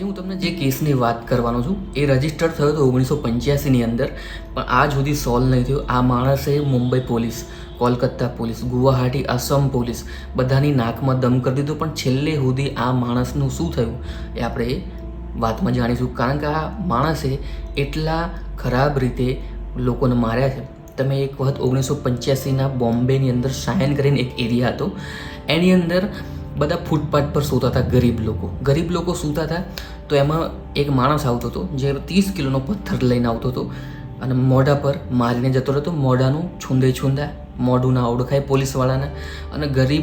આજે હું તમને જે કેસની વાત કરવાનો છું, એ રજિસ્ટર થયો હતો ઓગણીસો પંચ્યાસીની અંદર, પણ આજ સુધી સોલ્વ નહીં થયો. આ માણસે Mumbai police, Kolkata police, Guwahati, Assam police બધાની નાકમાં દમ કરી દીધો. પણ છેલ્લે સુધી આ માણસનું શું થયું, એ આપણે વાતમાં જાણીશું. કારણ કે આ માણસે એટલા ખરાબ રીતે લોકોને માર્યા છે. તમે એક વખત ઓગણીસો પંચ્યાસીના બોમ્બેની અંદર શાયન કરીને એક એરિયા હતો. એની અંદર બધા ફૂટપાથ પર સૂતા હતા ગરીબ લોકો. ગરીબ લોકો સૂતા હતા તો એમાં એક માણસ આવતો હતો જે ત્રીસ કિલોનો પથ્થર લઈને આવતો હતો અને મોઢા પર મારીને જતો રહેતો. મોઢાનું છૂંદે છૂંદા, મોઢું ના ઓળખાય પોલીસવાળાને. અને ગરીબ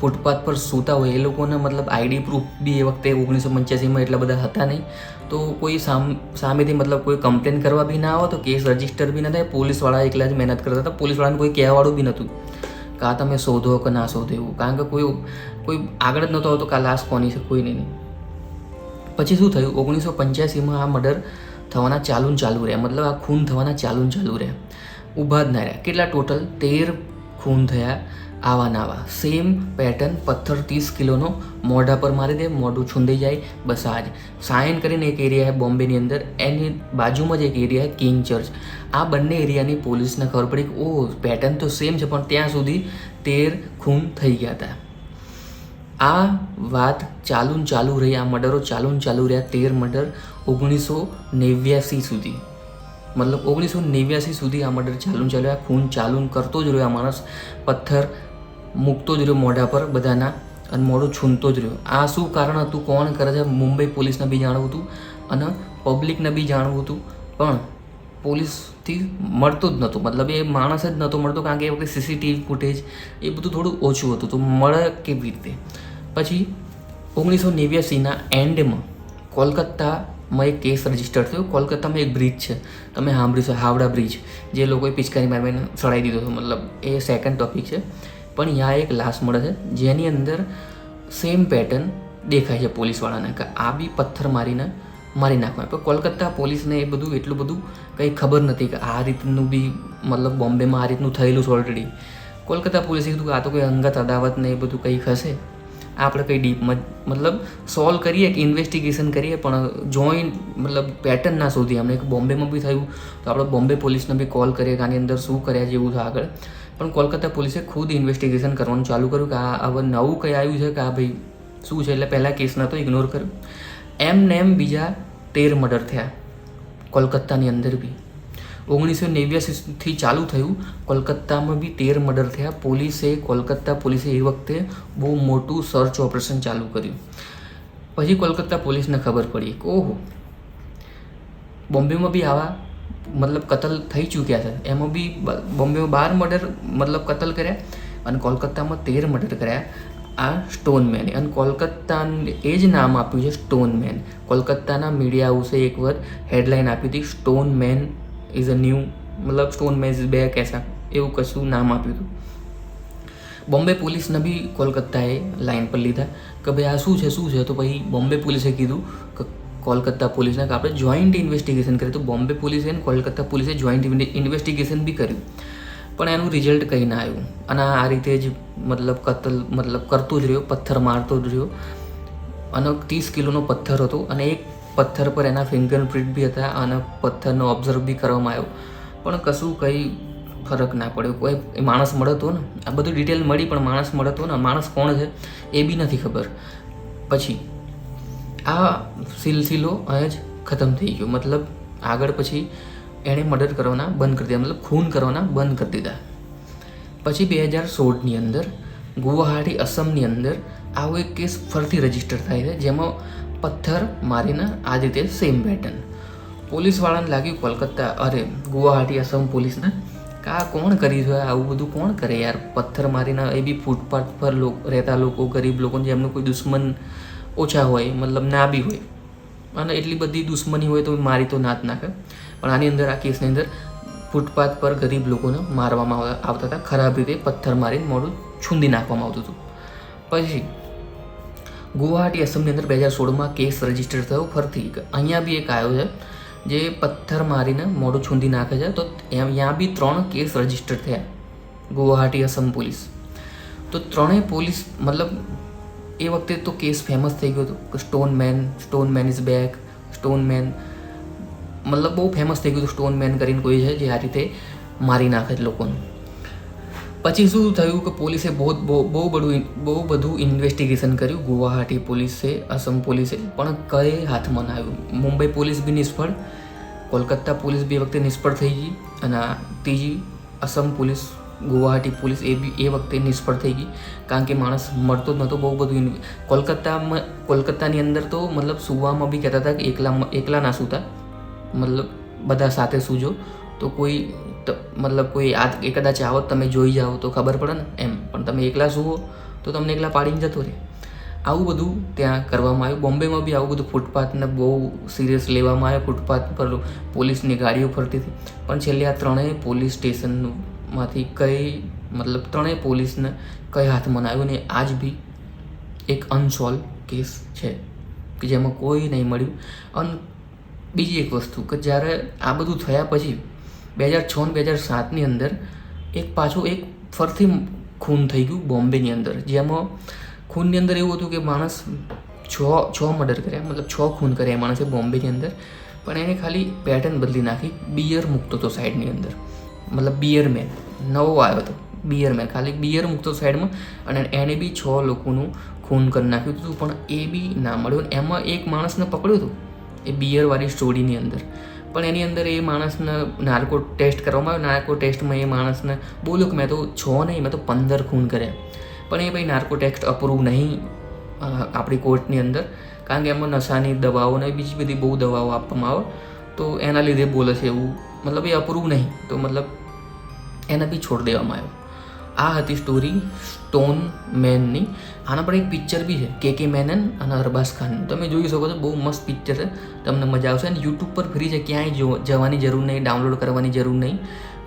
ફૂટપાથ પર સૂતા હોય એ લોકોને મતલબ આઈડી પ્રૂફ બી એ વખતે ઓગણીસો પંચ્યાસીમાં એટલા બધા હતા નહીં. તો કોઈ સામ, સામેથી મતલબ કોઈ કમ્પ્લેન કરવા બી ના આવે તો કેસ રજિસ્ટર બી ના થાય. પોલીસવાળા એકલા જ મહેનત કરતા હતા. પોલીસવાળાને કોઈ કહેવાળું બી નહોતું. કે તમે શોધો કે ના શોધો એવું. કારણ કે કોઈ કોઈ આગળ જ નહોતો આવતો કે આ લાશ કોની છે કોઈ નહીં. પછી શું થયું? ઓગણીસો પંચ્યાસીમાં આ મર્ડર થવાના ચાલુ ચાલુ રહ્યા. મતલબ આ ખૂન થવાના ચાલુ ચાલુ રહ્યા. ઊભા જ ના રહ્યા. કેટલા ટોટલ તેર ખૂન થયા. આવા નાવા સેમ પેટર્ન પથ્થર ત્રીસ કિલોનો મોઢા પર મારી દે, મોઢું છૂંદી જાય, બસ આ જ. સાયન કરીને એક એરિયા છે બોમ્બેની અંદર. એની બાજુમાં જ એક એરિયા છે કિંગ ચર્ચ આ બંને એરિયાની પોલીસને ખબર પડી કે ઓ પેટર્ન તો સેમ છે, પણ ત્યાં સુધી તેર ખૂન થઈ ગયા હતા. આ વાત ચાલુ ચાલુ રહી, આ મર્ડરો ચાલુ ચાલુ રહ્યા તેર મર્ડર ઓગણીસો નેવ્યાસી સુધી. મતલબ ઓગણીસો નેવ્યાસી સુધી આ મર્ડર ચાલુ ચાલ્યો ચાલુ આ ખૂન ચાલુ કરતો જ રહ્યો આ માણસ. પથ્થર મૂકતો જ રહ્યો મોઢા પર બધાના અને મોઢું છૂનતો જ રહ્યો. આ શું કારણ હતું? કોણ કરે છે? મુંબઈ પોલીસને બી જાણવું હતું અને પબ્લિકને બી જાણવું હતું, પણ પોલીસથી મળતો જ નહોતું. મતલબ એ માણસ જ નહોતો મળતો, કારણ કે એ વખતે સીસીટીવી ફૂટેજ એ બધું થોડું ઓછું હતું. તો મળે કેવી રીતે? પછી ઓગણીસો નેવ્યાસીના એન્ડમાં કોલકાતામાં એક કેસ રજિસ્ટર થયો. કોલકાતામાં એક બ્રિજ છે. તમે સાંભળ્યું છે હાવડા બ્રિજ, જે લોકોએ પિચકારી મારીને સડાઈ દીધો હતો. મતલબ એ સેકન્ડ ટોપિક છે. પણ યા એક લાશ મળે છે, જેની અંદર સેમ પેટર્ન દેખાય છે પોલીસવાળાને કે આ બી પથ્થર મારીને મારી નાખવા. પણ કોલકાતા પોલીસને એ બધું, એટલું બધું કંઈ ખબર નથી કે આ રીતનું બી મતલબ બોમ્બેમાં આ રીતનું થયેલું છે ઓલરેડી કોલકાતા પોલીસે કીધું કે આ તો કોઈ અંગત અદાવત ને એ બધું કંઈ હશે. આપણે કંઈ ડીપમાં મતલબ સોલ્વ કરીએ કે ઇન્વેસ્ટિગેશન કરીએ, પણ જોઈન્ટ મતલબ પેટર્ન ના શોધી અમને બોમ્બેમાં બી થયું, તો આપણે બોમ્બે પોલીસને બી કોલ કરીએ કે આની અંદર શું કર્યા જેવું થાય આગળ. પણ કોલકાતા પોલીસે ખુદ ઇન્વેસ્ટિગેશન કરવાનું ચાલુ કર્યું કે આ હવે નવું કંઈ આવ્યું છે કે આ ભાઈ શું છે? એટલે પહેલાં કેસ નહોતો ઇગ્નોર કર્યો. એમ ને એમ બીજા તેર મર્ડર થયા કોલકાતાની અંદર બી. ઓગણીસો નેવ્યાસીથી ચાલુ થયું. કોલકાતામાં બી તેર મર્ડર થયા. પોલીસે, કોલકાતા પોલીસે એ વખતે બહુ મોટું સર્ચ ઓપરેશન ચાલુ કર્યું. પછી કોલકાતા પોલીસને ખબર પડી કે ઓહો, બોમ્બેમાં બી આવા મતલબ કતલ થઈ ચૂક્યા છે. એમાં બી બોમ્બેમાં બાર મર્ડર મતલબ કતલ કર્યા અને કોલકાતામાં તેર મર્ડર કર્યા આ સ્ટોન મેન. અને કોલકાતા એ જ નામ આપ્યું છે સ્ટોન મેન. કોલકાતાના મીડિયા હાઉસે એક વાર હેડલાઇન આપી હતી stone man is a new મતલબ સ્ટોન મેન ઇઝ બે કેસા એવું કશું નામ આપ્યું હતું બોમ્બે પોલીસને બી કોલકાતાએ લાઈન પર લીધા કે ભાઈ આ શું છે શું છે તો પછી બોમ્બે પોલીસે કીધું કે કોલકાતા પોલીસને કે આપણે જોઈન્ટ ઇન્વેસ્ટિગેશન કરીએ તો બોમ્બે પોલીસે અને કોલકાતા પોલીસે જોઈન્ટ ઇન્વેસ્ટિગેશન બી કર્યું પણ એનું રિઝલ્ટ કંઈ ના આવ્યું અને આ રીતે જ મતલબ કતલ મતલબ કરતો જ રહ્યો પથ્થર મારતો જ રહ્યો અને ત્રીસ કિલોનો પથ્થર હતો અને એક પથ્થર પર એના ફિંગરપ્રિન્ટ બી હતા અને પથ્થરનો ઓબ્ઝર્વ બી કરવામાં આવ્યો. પણ કશું કંઈ ફરક ના પડ્યો. કોઈ એ માણસ મળતો ને, આ બધું ડિટેલ મળી પણ માણસ મળતો ને, માણસ કોણ છે એ બી નથી ખબર. પછી આ સિલસિલો અહીં જ ખતમ થઈ ગયો. મતલબ આગળ પછી એણે મર્ડર કરવાના બંધ કરી દીધા. મતલબ ખૂન કરવાના બંધ કરી દીધા. પછી બે હજાર સોળની અંદર ગુવાહાટી, અસમની અંદર આવો એક કેસ ફરીથી રજિસ્ટર થાય છે, જેમાં પથ્થર મારીને આ રીતે સેમ પેટર્ન પોલીસવાળાને લાગ્યું કોલકાતા, અરે, ગુવાહાટી અસમ પોલીસને. કા કોણ કરી છે? આવું બધું કોણ કરે યાર? પથ્થર મારીને એ બી ફૂટપાથ પર રહેતા લોકો, ગરીબ લોકો જેમનું કોઈ દુશ્મન ઓછા હોય, મતલબ ના બી હોય. અને એટલી બધી દુશ્મની હોય તો મારી તો ના નાખે. પણ આની અંદર, આ કેસની અંદર ફૂટપાથ પર ગરીબ લોકોને મારવામાં આવ- આવતા હતા. ખરાબ રીતે પથ્થર મારીને મોઢું છૂંદી નાખવામાં આવતું હતું. પછી ગુવાહાટી અસમની અંદર બે હજાર સોળમાં કેસ રજિસ્ટર થયો ફરતી અહીંયા બી એક આવ્યો છે, જે પથ્થર મારીને મોઢું છૂંદી નાખે છે. તો ત્યાં બી ત્રણ કેસ રજિસ્ટર થયા. ગુવાહાટી અસમ પોલીસ. તો ત્રણેય પોલીસ, મતલબ એ વખતે તો કેસ ફેમસ થઈ ગયો હતો. Stone man stone man is back stone man મતલબ બહુ ફેમસ થઈ ગયું હતું સ્ટોન મેન કરીને કોઈ છે જે આ રીતે મારી નાખે છે લોકોને. પછી શું થયું કે પોલીસે બહુ બહુ બધું બહુ બધું ઇન્વેસ્ટિગેશન કર્યું. ગુવાહાટી પોલીસે અસમ પોલીસે, પણ કઈ હાથમાં ના આવ્યું. મુંબઈ પોલીસ બી નિષ્ફળ, કોલકાતા પોલીસ બી વખતે નિષ્ફળ થઈ ગઈ અને ત્રીજી અસમ પોલીસ, ગુવાહાટી પોલીસ એ બી એ વખતે નિષ્ફળ થઈ ગઈ. કારણ કે માણસ મળતો જ નહોતો, બહુ બધું કોલકાતામાં કોલકાતાની અંદર તો મતલબ સુવામાં બી કહેતા હતા કે એકલા એકલા ના સૂતા. મતલબ બધા સાથે સૂજો. તો કોઈ મતલબ કોઈ આ એ કદાચ આવત, તમે જોઈ જાઓ તો ખબર પડે ને, એમ. પણ તમે એકલા જુઓ તો તમને એકલા પાડીને જતો રહે. આવું બધું ત્યાં કરવામાં આવ્યું. બોમ્બેમાં બી આવું બધું ફૂટપાથને બહુ સિરિયસ લેવામાં આવ્યો. ફૂટપાથ પર પોલીસની ગાડીઓ ફરતી હતી. પણ છેલ્લે આ ત્રણેય પોલીસ સ્ટેશનમાંથી કઈ, મતલબ ત્રણેય પોલીસને કઈ હાથમાં ના આવ્યું ને આજ બી એક અનસોલ્વ કેસ છે કે જેમાં કોઈ નહીં મળ્યું. અને બીજી એક વસ્તુ કે જ્યારે આ બધું થયા પછી બે હજાર છ ને બે હજાર સાતની અંદર એક પાછું એક ફરથી ખૂન થઈ ગયું બોમ્બેની અંદર. જેમાં ખૂનની અંદર એવું હતું કે માણસ છ છ મર્ડર કર્યા. મતલબ છ ખૂન કર્યા માણસે બોમ્બેની અંદર. પણ એને ખાલી પેટર્ન બદલી નાખી. બિયર મૂકતો હતો સાઈડની અંદર. મતલબ બિયરમેન નવો આવ્યો હતો. Beer man. ખાલી બિયર મૂકતો સાઈડમાં અને એણે બી છ લોકોનું ખૂન કરી નાખ્યું હતું. પણ એ બી ના મળ્યું. એમાં એક માણસને પકડ્યું હતું. એ બિયરવાળી સ્ટોરીની અંદર. પણ એની અંદર એ માણસને નાર્કો ટેસ્ટ કરવામાં આવ્યો. નાર્કો ટેસ્ટમાં એ માણસને બોલ્યો કે મેં તો છ નહીં, મેં તો પંદર ખૂન કર્યા. પણ એ ભાઈ નાર્કો ટેસ્ટ અપ્રૂવ નહીં આપણી કોર્ટની અંદર. કારણ કે એમાં નશાની દવાઓ ને બીજી બધી બહુ દવાઓ આપવામાં આવે. તો એના લીધે બોલે છે એવું. મતલબ એ અપ્રૂવ નહીં. તો મતલબ એને બી છોડી દેવામાં આવ્યો. આ હતી સ્ટોરી સ્ટોન મેનની આના પર એક પિક્ચર બી છે કે કે મેનન અને અરબાઝ ખાન. તમે જોઈ શકો છો, બહુ મસ્ત પિક્ચર છે. તમને મજા આવશે. અને યુટ્યુબ પર ફ્રી છે, ક્યાંય જો જવાની જરૂર નહીં ડાઉનલોડ કરવાની જરૂર નહીં.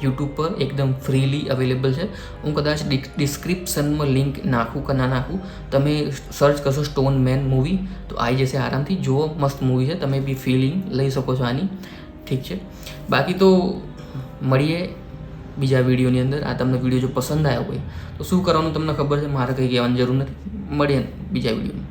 યુટ્યુબ પર એકદમ ફ્રીલી અવેલેબલ છે. હું કદાચ ડિસ્ક્રિપ્શનમાં લિંક નાખું કે ના નાખું. તમે સર્ચ કરશો સ્ટોન મેન મૂવી તો આવી જશે આરામથી. જુઓ, મસ્ત મૂવી છે. તમે બી ફિલિંગ લઈ શકો છો આની. ઠીક છે. બાકી તો મળીએ બીજા વિડીયોની અંદર આ તમને વીડિયો જો પસંદ આવ્યો હોય તો શું કરવાનું તમને ખબર છે? મારે કંઈ કહેવાની જરૂર નથી. મળીએ બીજા વિડીયોમાં.